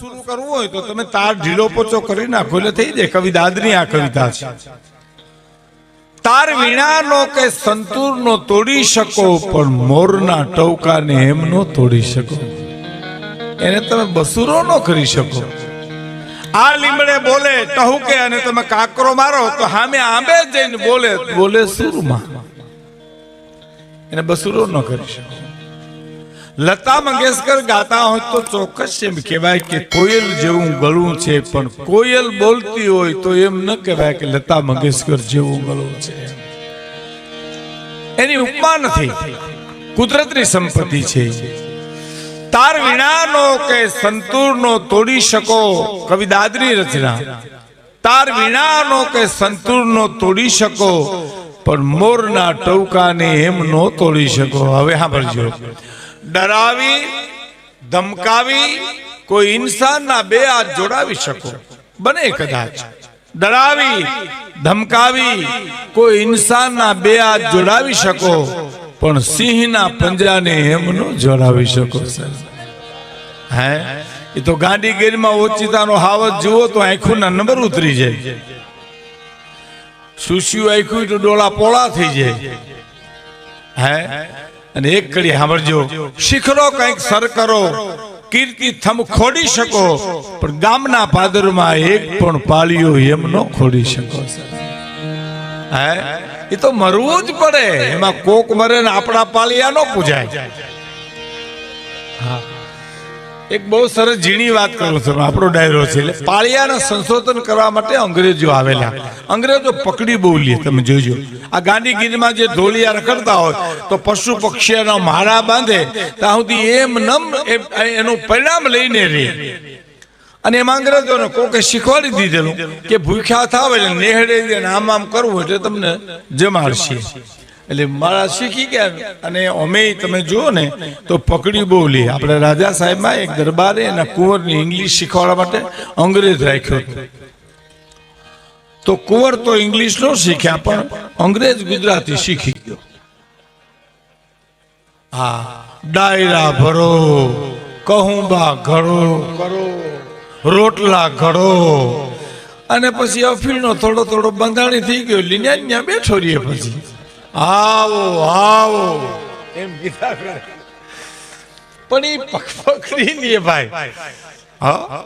શરૂ કરવું હોય તો તમે તાર ઢીલો પોચો કરી નાખો. એટલે થઈ જાય. કવિ દાદની આ કવિતા છે. તાર વીણાનો કે સંતૂરનો તોડી શકો, પણ મોરના ટવકાને એમ નો તોડી શકો. એને તમે બસુરો નો કરી શકો. આ લીમડે બોલે ટહુકે અને તમે કાકરો મારો, તો સામે આંબે જઈને બોલે. બોલે સુરમાં. એને બસુરો ન કરી શકો. લતા મંગેશકર ગાતા હોય તો ચોક્કસ એમ કહેવાય કે કોયલ જેવું ગળું છે, પણ કોયલ બોલતી હોય તો એમ ન કહેવાય કે લતા મંગેશકર જેવું ગળું છે. એની ઉપમા નથી. કુદરતની સંપત્તિ છે. તાર વીણાનો કે સંતૂરનો તોડી શકો, કવિ દાદરી રચના. તાર વીણાનો કે સંતૂરનો તોડી શકો, પણ મોરના ટવકાને એમ ન તોડી શકો. હવે સાંભળજો. ડરાવી, ધમકાવી, કોઈ ઇન્સાનના બે હાથ જોડાવી શકો. બને કદાચ. ડરાવી, ધમકાવી, કોઈ ઇન્સાનના બે હાથ જોડાવી શકો, પણ સિંહના પંજરાને એમ નો જોડાવી શકો હે? એ તો ગાંધીગીરીમાં ઓચિતાનો હાવત જુઓ તો આંખોના નંબર ઉતરી જાય. સુશિયું આંખ્યું તો ડોળા પોળા થઈ જાય. હે? અને એક કડી સાંભળજો, શીખરો કંઈક સર કરો, કીર્તિ થમ ખોડી શકો, પણ ગામના પાદરમાં એક પણ પાળીઓ એમ નો ખોડી શકો હે? એ તો મરવું જ પડે. એમાં કોક મરે ને આપણા પાળિયા નો પૂજાય. હા. એક બહુ સરસ ઝીણી વાત કરું છું. આપણો ડાયરો છે એટલે પાળિયાના સંશોધન કરવા માટે અંગ્રેજો આવેલા. અંગ્રેજો પકડી બહુ લે, તમે જોજો. આ ગાંધીગીરીમાં જે ધોલિયા રખડતા હોય, તો પશુ પક્ષીઓના માળા બાંધે, ત્યાં સુધી એમ નમ એનું પરિણામ લઈને રહે. અને એમાં અંગ્રેજોને કોકે શીખવાડી દીધેલું કે ભૂખ્યા થાવ એટલે નેહડે આમ આમ કરવું એટલે તમને જમાડશે. એટલે મારા શીખી ગયા અને અમે તમે જુઓ ને, તો પકડી બહુ લે. આપણે રાજા સાહેબમાં એક દરબારે એના કુંવરની ઇંગ્લિશ શીખવાડવા માટે અંગ્રેજ રાખ્યો તો કુંવર તો ઇંગ્લિશ નો શીખ્યા, પણ અંગ્રેજ ગુજરાતી શીખી ગયો. હા, ડાયરા ભરો, કહુંબા ઘડો, રોટલા ઘડો. અને પછી અફીણનો થોડો થોડો બંધાણી થઈ ગયો. લીન્યા બેઠો રહીએ પછી. આવો આવો. એમ કીધા કરે. પણ એ પકડી લે ભાઈ. હા?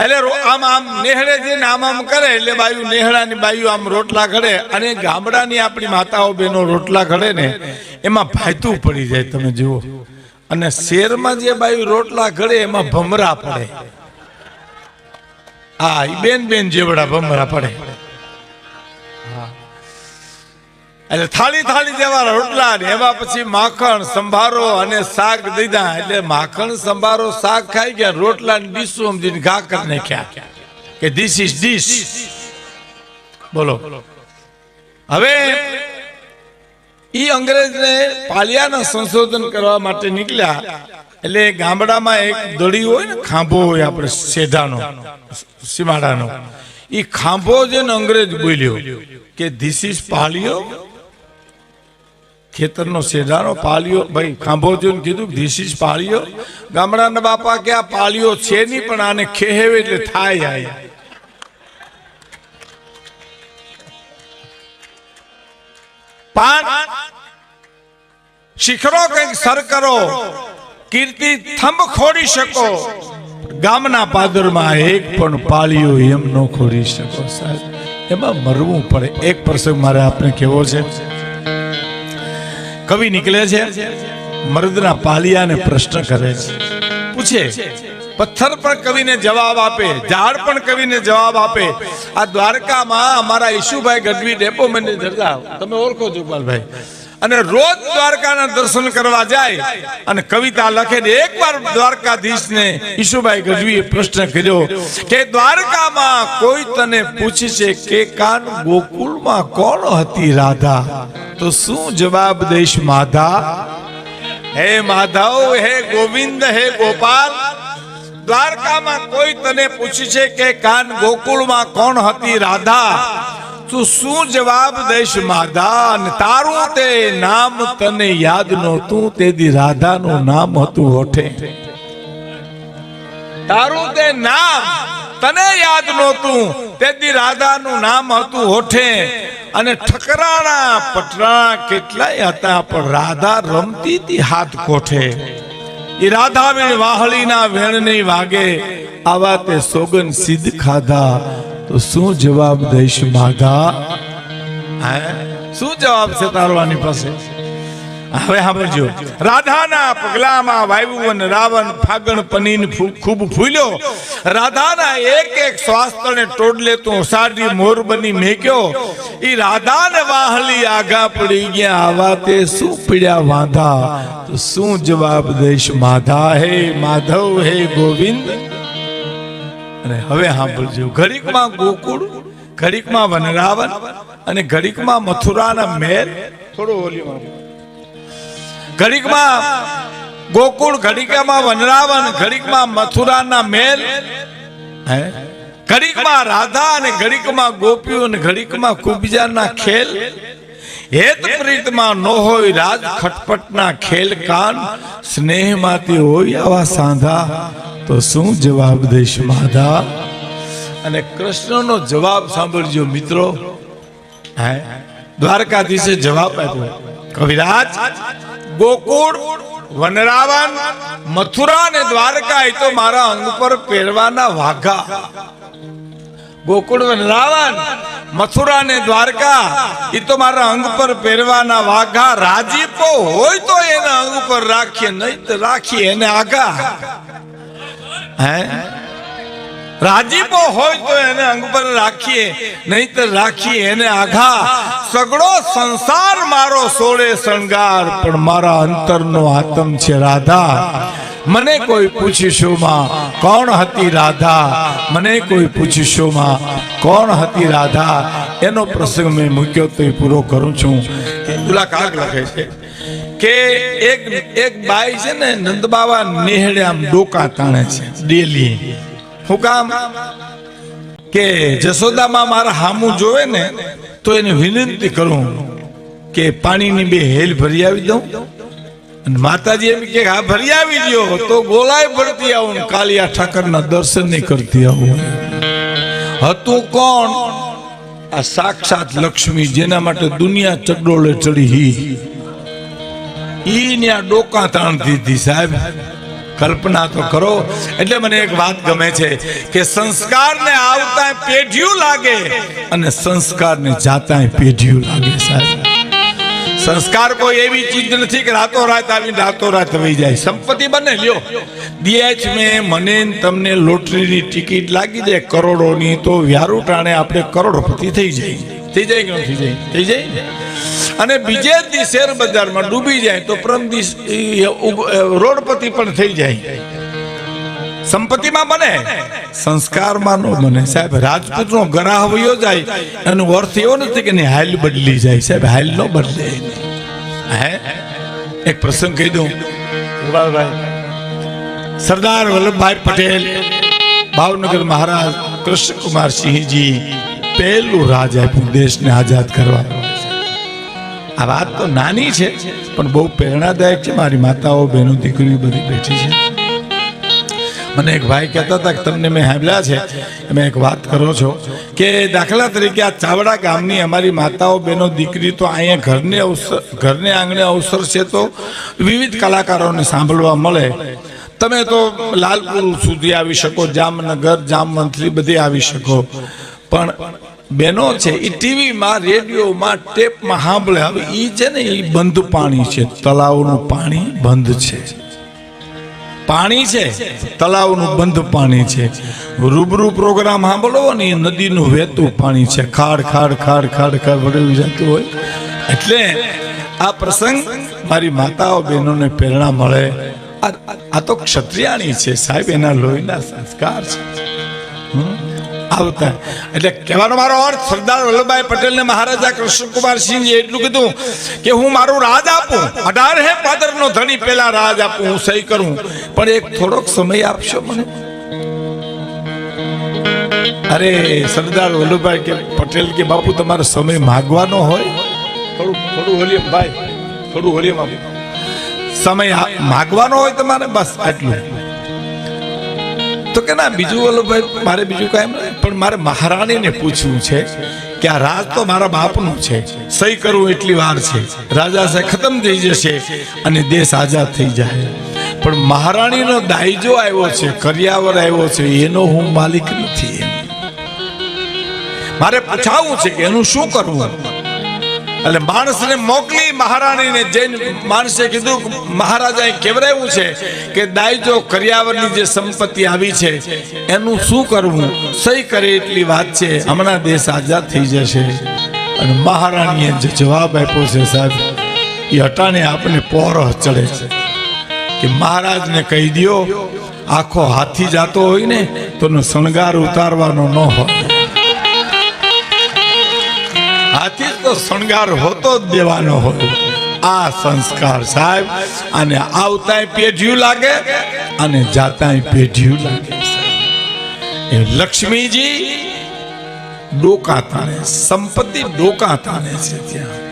એટલે આમ આમ નેહડે જઈને આમ આમ કરે એટલે બાયુ નેહડાની બાયુ આમ રોટલા ઘડે અને ગામડાની આપણી માતાઓ બહેનો રોટલા ઘડે ને એમાં ભાઈતું પડી જાય તમે જુઓ. અને શેરમાં જે બાયુ રોટલા ઘડે એમાં ભમરા પડે. હા બેન બેન જેવડા ભમરા પડે. એટલે થાળી થાળી જેવા રોટલા એમાં પછી માખણ, સંભારો અને શાક દીધા. એટલે માખણ, સંભારો, શાક ખાઈ ગયા, રોટલા ની ડીશ સમજીને ઘા કરી નાખ્યા. કે ધીસ ઇઝ ડીશ બોલો. હવે એ અંગ્રેજને પાલિયાના સંશોધન કરવા માટે નીકળ્યા. એટલે ગામડામાં એક દડી હોય ને, ખાંભો હોય આપણે સેઢાનો સીમાડાનો. એ ખાંભો જેને અંગ્રેજ બોલ્યો કે ધીસ ઇઝ પાલિયો ખેતરનો શેઢાનો પાલિયો ભાઈ ખાંભોજીઓને કીધું ધીસ ઇઝ પાલિયો ગામડાના બાપા કે આ પાલિયો છે નહીં, પણ આને ખેહેવે એટલે થાય આય. પાન, શિખરો કંઈક સર કરો, કીર્તિ થંભ ખોડી શકો. ગામના પાદરમાં એક પણ પાળીઓ એમ ન ખોડી શકો, સાહેબ. એમાં મરવું પડે. એક પ્રસંગ મારે આપને કેવો છે. કવિ નીકળે છે, મર્દના પાલિયાને પ્રશ્ન કરે છે પૂછે, પથ્થર પણ કવિને જવાબ આપે, ઝાડ પણ કવિને જવાબ આપે આ દ્વારકામાં અમારા ઈશુભાઈ ગઢવી ડેપો મેનેજર. તમે ઓળખો છો ઇકબાલભાઈ અને રોજ દ્વારકાના દર્શન કરવા જાય અને કવિતા લખે ને એકવાર દ્વારકાધીશને ઈશુભાઈ ગઢવીએ પ્રશ્ન કર્યો કે દ્વારકામાં કોઈ તને પૂછશે કે કાન ગોકુળમાં કોણ હતી રાધા? તો શું જવાબ દઈશ માધા? હે માધવ, હે ગોવિંદ, હે ગોપાલ, દ્વારકામાં કોઈ તને પૂછશે કે કાન ગોકુળમાં કોણ હતી રાધા? તું શું જવાબ દઈશ? માધા અને તારું તે નામ તને યાદ નહોતું તેથી રાધાનું નામ હતું હોઠે. તારું તે નામ તને યાદ નહોતું તેથી રાધાનું નામ હતું હોઠે. અને ઠકરાણા પટરાણા કેટલાય હતા, પણ રાધા રમતી હતી હાથ કોઠે. એ રાધા વેણ વાહળીના વેણની વાગે, આવા તે સોગન સિદ્ધ ખાધા. તો શું જવાબ દઈશ માધા? શું જવાબ છે તારો પાસે? હવે સાંભળજો. રાધાના પગલામાં વાયુ અને રાવણ ફાગણ પનીન ખૂબ ફૂલ્યો. રાધાના એક એક સ્વાસ્તને ટોડલે તો સાડી મોર બની મેક્યો. ઈ રાધાને વાહલી આગા પડી ગયા. આવા તે શું પીડ્યા વાંધા? તો શું જવાબ દઈશ માધા? હે માધવ, હે ગોવિંદ? અને હવે સાંભળજો. ઘડીકમાં ગોકુળ ઘડીકમાં વનરાવન અને ઘડીકમાં મથુરાના મેર. થોડું વોલ્યુમ ઘડીકમાં ગોકુળ ઘડીકામાં વનરાવન ઘડીકમાં મથુરાના મેલ હે? ઘડીકમાં રાધા અને ઘડીકમાં ગોપીઓ અને ઘડીકમાં કુબજાના ખેલ. હેત પ્રીતમાં ન હોય રાજ ખટપટના ખેલ સ્નેહમાંથી હોય આવા સાંધા, તો શું જવાબ દઈશ માધા? અને કૃષ્ણનો જવાબ સાંભળજો મિત્રો. હે? દ્વારકાધીશે જવાબ આપ્યો. કવિરાજ, ગોકુળ, વનરાવન, મથુરા અને દ્વારકા એ તો મારા અંગ પર પહેરવાના વાઘા. ગોકુળ વનરાવન મથુરા ને દ્વારકા એ તો મારા અંગ પર પહેરવાના વાઘા રાજીપો હોય તો એના અંગ પર રાખીએ, નહીં તો રાખીએ એને આઘા. હે? રાજીપો હોય તો એને અંગ પર રાખીએ નહીં તો રાખીએ એને આઘા. સગળો સંસાર મારો સોળે શણગાર, પણ મારા અંતરનો આતમ છે રાધા. મને કોઈ પૂછીશું માં, કોણ હતી રાધા? મને કોઈ પૂછીશું માં, કોણ હતી રાધા? એનો પ્રસંગ મેં મૂક્યો તો પૂરો કરું છું. પેલા કાગ લખે છે કે એક એક બાઈ છે ને નંદબાવા નેહડે આમ ડોકા તાણે છે ડેલી હું કામ કે જસોદામાં મારા હામું જોવે ને, તો એને વિનંતી કરું કે પાણીની બે હેલ ભરી આવી દઉં. અને માતાજી એમ કે, હા, ભરી આવી ગયો તો ગોલાય ભરતી આવું કાલિયા ઠાકરના દર્શન નહીં કરતી આવું હતું કોણ? આ સાક્ષાત લક્ષ્મી, જેના માટે દુનિયા ચડોળે ચડી હી. ઈ ને આ ડોકા તાણ દીધી સાહેબ. કલ્પના તો કરો. એટલે મને એક વાત ગમે છે કે સંસ્કારને આવતા પેઢીયું લાગે અને સંસ્કારને જાતા પેઢીયું લાગે સાહેબ. સંસ્કાર કોઈ એવી ચીજ નથી કે રાતો રાત આવીને રાતો રાત વહી જાય. સંપત્તિ બને, લ્યો. દીએચ મેં મને તમને લોટરીની ટિકિટ લાગી જાય કરોડોની તો વ્યારું ટાણે આપણે કરોડોપતિ થઈ જાય થઈ જાય કે થઈ જાય? થઈ જાય? અને બીજે દી શેર બજારમાં ડૂબી જાય તો પ્રમ દિવસ રોડપતિ પણ થઈ જાય. સંપત્તિમાં બને. સંસ્કારમાં નો બને. સાહેબ રાજપૂતનો ગરાહ વયો જાય એનો અર્થ એવો નથી કે હાલ બદલી જાય. સાહેબ હાલ નો બદલે. હે? એક પ્રસંગ કહી દઉં. સરદાર વલ્લભભાઈ પટેલ ભાવનગર મહારાજ કૃષ્ણકુમાર સિંહજી પહેલું રાજ આપ્યું દેશને આઝાદ કરવા. આ વાત તો નાની છે, પણ બહુ પ્રેરણાદાયક છે. મારી માતાઓ, બહેનો, દીકરીઓ બધી બેઠી છે. મને એક ભાઈ કહેતા હતા કે તમને મેં સાંભળ્યા છે, તમે એક વાત કરો છો કે દાખલા તરીકે આ ચાવડા ગામની અમારી માતાઓ, બહેનો, દીકરી તો અહીંયા ઘરને અવસર, ઘરને આંગણે અવસર છે તો વિવિધ કલાકારોને સાંભળવા મળે. તમે તો લાલપુર સુધી આવી શકો, જામનગર, જામવંથલી બધે આવી શકો. પણ બેનો છે એ ટીવીમાં, રેડિયોમાં, ટેપમાં સાંભળે. હવે એ છે ને એ બંધ પાણી છે. તળાવનું પાણી બંધ છે. પાણી છે, તળાવનું બંધ પાણી છે. રૂબરૂ પ્રોગ્રામ સાંભળો ને એ નદીનું વહેતું પાણી છે. ખાડ ખાડ ખાડ ખાડ ખાડ વળેલું જતું હોય. એટલે આ પ્રસંગ મારી માતાઓ બહેનોને પ્રેરણા મળે. આ તો ક્ષત્રિયાણી છે સાહેબ, એના લોહીના સંસ્કાર છે. હમ? આવતા. એટલે કહેવાનો મારો અર્થ સરદાર વલ્લભભાઈ પટેલ ને મહારાજા કૃષ્ણકુમારસિંહજી એટલું કીધું કે હું મારું રાજ આપું. અઢાર હે પાદર નો ધણી પેલા રાજ આપું હું સહી કરું. પણ એક થોડોક સમય આપશો મને? અરે સરદાર વલ્લભભાઈ કે પટેલ કે બાપુ તમારો સમય માગવાનો હોય? થોડું થોડું હોલિયમ ભાઈ થોડું હોલિયમ બાપુ સમય માગવાનો હોય તમારે? બસ આટલું. તો કે ના બીજું ઓલો ભાઈ મારે બીજું કાંઈ નહીં પણ મારે મહારાણીને પૂછવું છે કે આ રાજ તો મારા બાપનું છે. સહી કરવું એટલી વાર છે. રાજા સાહેબ ખતમ થઈ જશે અને દેશ આઝાદ થઈ જાય. પણ મહારાણીનો દાયજો આવ્યો છે કરિયાવર આવ્યો છે એનો હું માલિક નથી. મારે પૂછાવું છે કે એનું શું કરવું? એટલે માણસને મોકલી મહારાણીને જૈન માણસે કીધું મહારાજાએ કેવરાયું છે કે દાયજો કર્યાવરની જે સંપત્તિ આવી છે, એનું શું કરવું? સહી કરે એટલી વાત છે. હમણાં દેશ આઝાદ થઈ જશે. અને મહારાણીએ જે જવાબ આપ્યો છે સાહેબ, એ હટાને આપણે પોરહ ચડે છે. કે મહારાજને કહી દ્યો, આખો હાથી જાતો હોય ને, તો શણગાર ઉતારવાનો ન હોય. તો શણગાર હોતો જ દેવાનો હોય. આ સંસ્કાર સાહેબ, અને આવતા પેઢિયું લાગે, અને જાતાય પેઢિયું લાગે એ લક્ષ્મીજી ડોકા તાણે, સંપત્તિ ડોકા તાણે છે ત્યાં.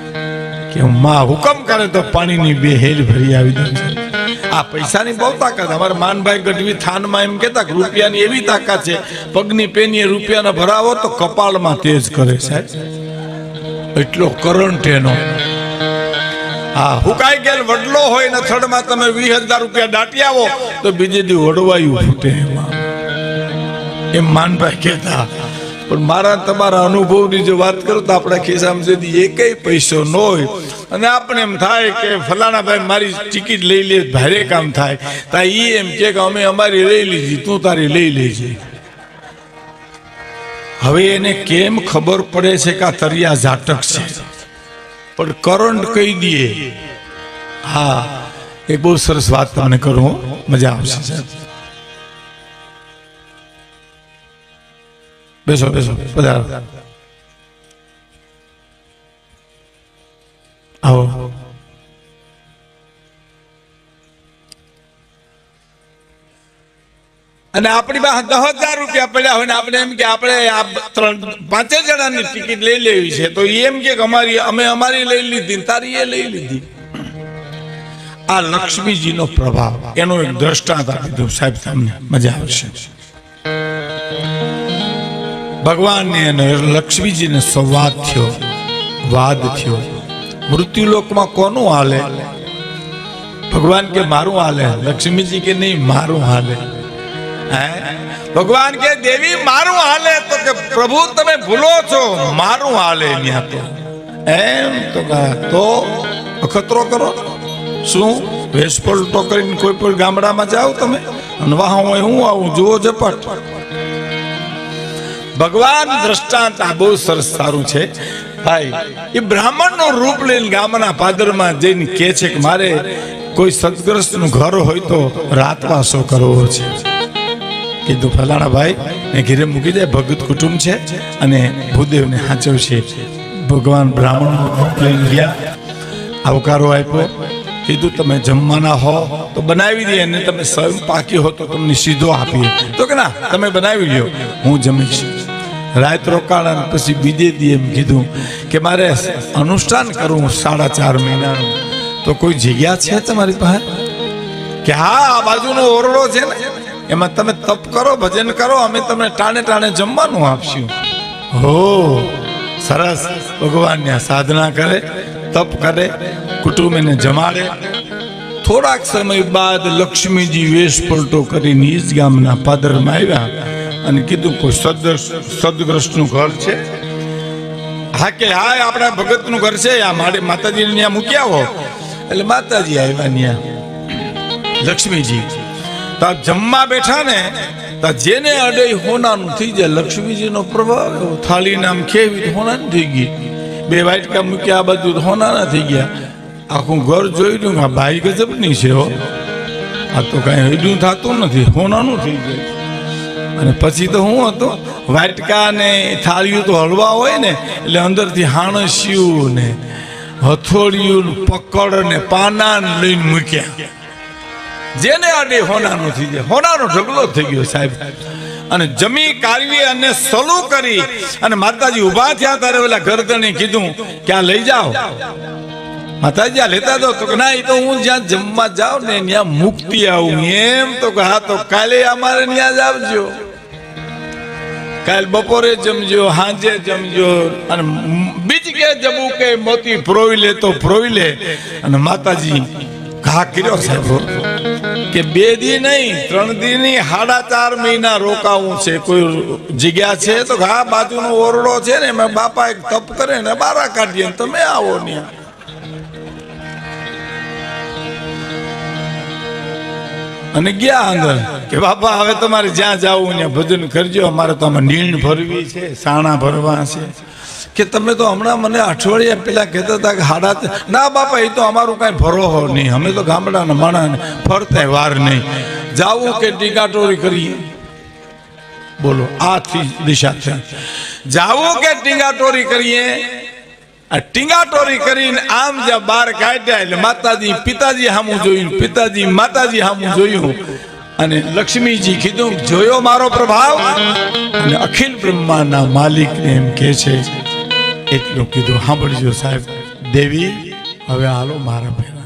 કે માં હુકમ કરે તો પાણીની બે હેલ ભરી આવી દે છે. આ પૈસાની બહુ તાકાત, અમારા માનભાઈ ગઢવી થાનમાં એમ કહેતા કે રૂપિયાની એવી તાકાત છે, પગની પેનીએ રૂપિયાના ભરાવો તો કપાળમાં તેજ કરે સાહેબ. એટલો કરંટ એનો. હા હુકાઈ ગયેલ વડલો હોય ને થડમાં તમે વીસ હજાર રૂપિયા દાટી આવો, તો બીજે દી વડવાયું ફૂટે એમાં. એમ માનભાઈ કહેતા. પણ મારા તમારા અનુભવની જો વાત કરું તો આપણા ખિસ્સામાં સુધી એકેય પૈસો ન હોય. અને આપણે એમ થાય કે ફલાણા ભાઈ મારી ટિકિટ લઈ લે, ભારે કામ થાય. તા એ એમ કે અમે અમારી લઈ લીધી, તું તારી લઈ લેજે. હવે એને કેમ ખબર પડે છે કે આ તરિયા ઝાટક છે? પણ કરંટ કહી દઈએ, હા એક બહુ સરસ વાત તમને કરું મજા આવશે, સાહેબ. બેસો બેસો, પધારો. આવો. અને આપણી પાસે દસ હજાર રૂપિયા પડ્યા હોય ને આપણે એમ કે આપણે આ ત્રણ, પાંચે જણાની ટિકિટ લઈ લેવી છે. તો એમ કે અમારી, અમે અમારી લઈ લીધી તારી એ લઈ લીધી. આ લક્ષ્મીજીનો પ્રભાવ. એનો એક દ્રષ્ટાંત આપી દઉં સાહેબ, તમને મજા આવશે. ભગવાનને અને લક્ષ્મીજીને સંવાદ થયો, વાદ થયો. મૃત્યુલોકમાં કોનું હાલે? ભગવાન કે મારું હાલે? લક્ષ્મીજી કે નહીં, મારું હાલે? ભગવાન કે, દેવી, મારું હાલે. તો કે, પ્રભુ, તમે ભૂલો છો. મારું હાલે ત્યાં તો. એમ તો તો અખતરો કરો. શું? વેશ પલટો કરીને કોઈ પણ ગામડામાં જાઓ તમે? અને વાહ હોય હું આવું? જુઓ ઝપટ. ભગવાન દ્રષ્ટાંત આ બહુ સરસ સારું છે. ભાઈ, એ બ્રાહ્મણનું રૂપ લઈને ગામના પાદરમાં જઈને કે છે કે, મારે કોઈ સદગ્રસ્તનું ઘર હોય તો રાતવાસો કરવો છે. કીધું, ફલાણા ભાઈ ને ઘીરે મૂકી દે, ભગત કુટુંબ છે અને ભૂદેવને સાચવશે. ભગવાન બ્રાહ્મણ લઈને ગયા આવકારો આપ્યો, કીધું, તમે જમવાના હો, તો બનાવી દઈએ અને તમે સ્વયં પાકી હો તો તમને સીધો આપીએ. તો કે, ના, તમે બનાવી લ્યો, હું જમીશ. રાત રોકાણ પછી બીજે દી એમ કીધું કે, મારે અનુષ્ઠાન કરવું સાડા ચાર મહિનાનું. તો કોઈ જગ્યા છે તમારી પાસે? કે હા, આ બાજુનો ઓરડો છે ને? એમાં તમે તપ કરો, ભજન કરો, અમે તમને ટાણે ટાણે જમવાનું આપશું. હો, સરસ. ભગવાનની સાધના કરે, તપ કરે કુટુંબ એને જમાડે. થોડાક સમય બાદ લક્ષ્મીજી વેશ પલટો કરીને ઈજ ગામના પાદરમાં આવ્યા અને કીધું, કોઈ સદ સદગ્રસ્તનું ઘર છે? હા કે, હા, આપણા ભગતનું ઘર છે. આ મારે માતાજીને ત્યાં મૂક્યા હો એટલે માતાજી આવ્યા ત્યાં. લક્ષ્મીજી તો જમવા બેઠા ને, તા જેને અડે હોનાનું થઈ જાય, લક્ષ્મીજીનો પ્રભાવ એવો. થાળીને આમ ખેવી હોનાની થઈ ગઈ. બે વાટકા મૂક્યા, આ બધું હોનાના થઈ ગયા. આખું ઘર જોઈ લઉં આ ભાઈ ગજબની છે હો. આ તો કાંઈ હેડું થતું નથી, હોનાનું થઈ જાય. અને પછી તો હું હતો વાટકા ને થાળીઓ તો હળવા હોય ને, એટલે અંદરથી હાણસ્યું ને હથોડિયું પકડ ને પાના લઈને મૂક્યા. જેને આડે હોનાનો થઈ જાય હોનાનો ઢગલો થઈ ગયો સાહેબ. અને જમી, કાઢવી અને સલું કરી અને માતાજી ઊભા થયા ત્યારે ઓલા ગરદને કીધું, ક્યાં લઈ જાઓ? માતાજી, આ લેતા દો. તો ના એ તો હું જ્યાં જમવા જાઉં ને ત્યાં મુક્તિ આવું. એમ તો કે, હા, તો કાલે અમારે ત્યાં જ આવજો. કાલ બપોરે જમજો હાંજે જમજો અને બીજ કે જમવું કે મોતી પ્રોવી લે તો પ્રોવી લે અને માતાજી ઘા કર્યો સાહેબ. કે બે દી નહીં, ત્રણ દી ની સાડા ચાર મહિના રોકાવું છે. કોઈ જગ્યા છે તો હા બાજુનો ઓરડો છે ને, એમાં બાપા એક તપ કરે ને, બારા કાઢીએ ને તમે આવો ત્યાં. અને ગયા અંદર કે બાપા, હવે તમારે જ્યાં જવું ત્યાં ભજન કરજો, અમારે તો આમાં નીણ ભરવી છે, સાણા ભરવા છે. કે તમે તો હમણાં મને અઠવાડિયા પેલા કહેતા હતા કે હાડા ના બાપા, એ તો અમારું કાંઈ ભરોહો નહીં. અમે તો ગામડાના માણસ ફરતા વાર નહીં. જાવું કે ટીકાટોરી કરીએ? બોલો આથી દિશા છે. જાવું કે ટીંગાટોરી કરીએ? આ ટીંગાટોરી કરીને આમ જ્યાં બાર કાઢ્યા એટલે માતાજી પિતાજી સામું જોયું, પિતાજી માતાજી સામું જોયું. અને લક્ષ્મીજી કીધું, જોયો મારો પ્રભાવ? અને અખિલ બ્રહ્માના માલિકને એમ કે છે એટલું કીધું સાંભળજો સાહેબ. દેવી હવે હાલો મારા ભેગા.